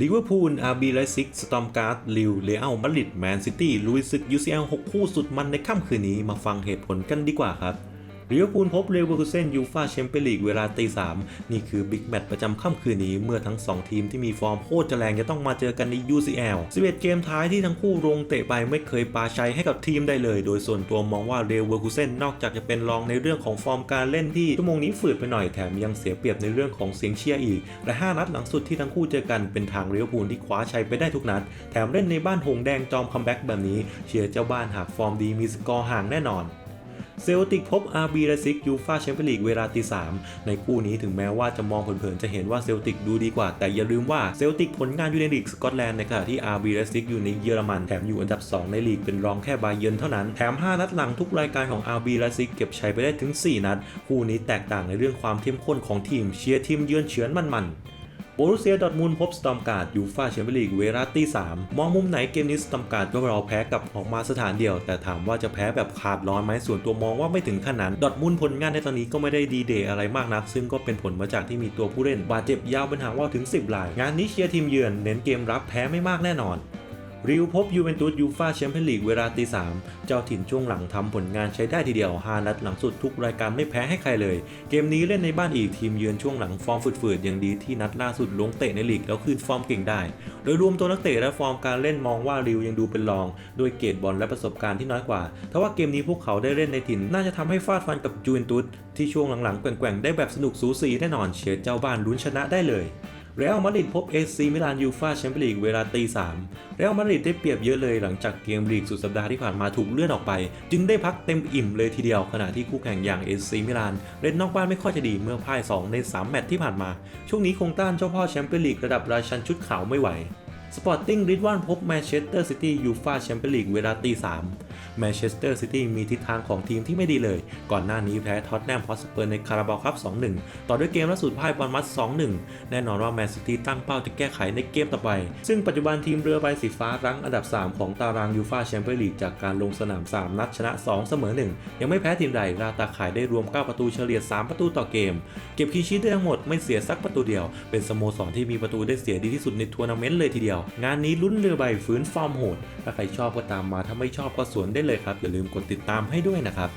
ลิเวอร์พูลอาร์บีไลซิกสตอมการ์ดลิวเลอัลมาดริดแมนซิตี้ลุยซึกยูซีเอลหกคู่สุดมันในค่ำคืนนี้มาฟังเหตุผลกันดีกว่าครับ ลิเวอร์พูลพบเลเวอร์คูเซนยูฟาแชมเปี้ยนลีกเวลาตีสามนี่คือบิ๊กแมตช์ประจำค่ำคืนนี้เมื่อทั้ง 2 ทีมที่มีฟอร์มโคตรจะแรงจะต้องมาเจอกันใน UCL 11 เกมท้ายที่ทั้งคู่ลงเตะไปไม่เคยปาชัยให้กับทีมได้เลย โดยส่วนตัวมองว่าเลเวอร์คูเซนนอกจากจะเป็นรองในเรื่องของฟอร์มการเล่นที่ชั่วโมงนี้ฝืดไปหน่อยแถมยังเสียเปรียบในเรื่องของเสียงเชียร์อีกและ5นัดหลังสุดที่ทั้งคู่เจอกันเป็นทางลิเวอร์พูลที่คว้าชัยไปได้ทุกนัด แถมเล่นในบ้านหงแดงจอมคัมแบ็กแบบนี้เชียร์เจ้าบ้านหากฟอร์มดีมีสกอร์ห่างแน่นอน เซลติกพบ RB และซิกยูฟาแชมเปี้ยนลีกเวลาตีสามในคู่นี้ถึงแม้ว่าจะมองเผินๆจะเห็นว่าเซลติกดูดีกว่า แต่อย่าลืมว่าเซลติกผลงานอยู่ในลีกสกอตแลนด์ในขณะที่ RB และซิกอยู่ในเยอรมันแถมอยู่อันดับ 2 ในลีกเป็นรองแค่บาเยิร์นเท่านั้นแถม 5 นัดหลังทุกรายการของ RB และซิกเก็บชัยไปได้ถึง 4 นัด คู่นี้แตกต่างในเรื่องความเข้มข้นของทีมเชียร์ทีมเยือนเฉือนมันๆ โบรุเซียดอทมุนพบสตอมการ์ดยูฟาแชมเปี้ยนลีกเวราตีสามมองมุมไหนเกมนี้สตอมการ์ดก็เราแพ้กับออกมาสถานเดียว แต่ถามว่าจะแพ้แบบขาดร้อนไหมส่วนตัวมองว่าไม่ถึงขนาดนั้นดอทมุนผลงานในตอนนี้ก็ไม่ได้ดีเดย์อะไรมากนัก ซึ่งก็เป็นผลมาจากที่มีตัวผู้เล่น บาดเจ็บยาวเป็นหางว่าถึง 10ราย งานนี้เชียร์ทีมเยือนเน้นเกมรับแพ้ไม่มากแน่นอน ริวพบยูเวนตุสยูฟาแชมเปี้ยนลีกเวลาตีสามเจ้าถิ่นช่วงหลังทำผลงานใช้ได้ทีเดียว 5 นัดหลังสุดทุกรายการไม่แพ้ให้ใครเลย เกมนี้เล่นในบ้านอีกทีมเยือนช่วงหลังฟอร์มฝืดๆอย่างดีที่นัดล่าสุดลงเตะในลีกแล้วคืนฟอร์มเก่งได้ โดยรวมตัวนักเตะและฟอร์มการเล่นมองว่าริวยังดูเป็นรองด้วยเกรดบอลและประสบการณ์ที่น้อยกว่าทว่าเกมนี้พวกเขาได้เล่นในถิ่นน่าจะทำให้ฟาดฟันกับจูเวนตุสที่ช่วงหลังๆแกว่งๆได้แบบสนุกสูสีแน่นอนเชียร์เจ้าบ้านลุ้นชนะได้เลย เรอัลมาดริดพบเอซีมิลานยูฟาแชมเปี้ยนลีกเวลาตีสามเรอัลมาดริดได้เปรียบเยอะเลยหลังจากเกมลีกสุดสัปดาห์ที่ผ่านมาถูกเลื่อนออกไป จึงได้พักเต็มอิ่มเลยทีเดียวขณะที่คู่แข่งอย่างเอซีมิลานเล่นนอกบ้านไม่ค่อยจะดีเมื่อพ่าย 2 ใน 3 แมตช์ที่ผ่านมา ช่วงนี้คงต้านเจ้าพ่อแชมเปี้ยนลีกระดับราชันชุดขาวไม่ไหวสปอร์ติ้งริดวานพบแมนเชสเตอร์ซิตี้ยูฟาแชมเปี้ยนลีกเวลาตีสาม แมนเชสเตอร์ซิตี้มีทิศทางของทีมที่ไม่ดีเลย ก่อนหน้านี้แพ้ท็อตแนมฮอตสเปอร์ในคาราบาลคัพ2-1 ต่อด้วยเกมล่าสุดพ่ายบอลมัส2-1 แน่นอนว่าแมนซิตี้ตั้งเป้าจะแก้ไขในเกมต่อไป ซึ่งปัจจุบันทีมเรือใบสีฟ้ารั้งอันดับ 3 ของตารางยูฟาแชมเปี้ยนลีกจากการลงสนาม 3 นัดชนะ 2 เสมอ 1 ยังไม่แพ้ทีมใดราตาขายได้รวม 9 ประตูเฉลี่ย 3 ประตูต่อเกม เก็บคีย์ชีได้ทั้งหมดไม่เสียสักประตูเดียว เป็นสโมสรที่มีประตูได้เสียดีที่สุดในทัวร์นาเมนต์เลยทีเดียว งานนี้ลุ้นเรือใบฟื้นฟอร์มโหด ถ้าใครชอบก็ตามมาถ้าไม่ชอบก็สวนได้เลยครับ อย่าลืมกดติดตามให้ด้วยนะครับ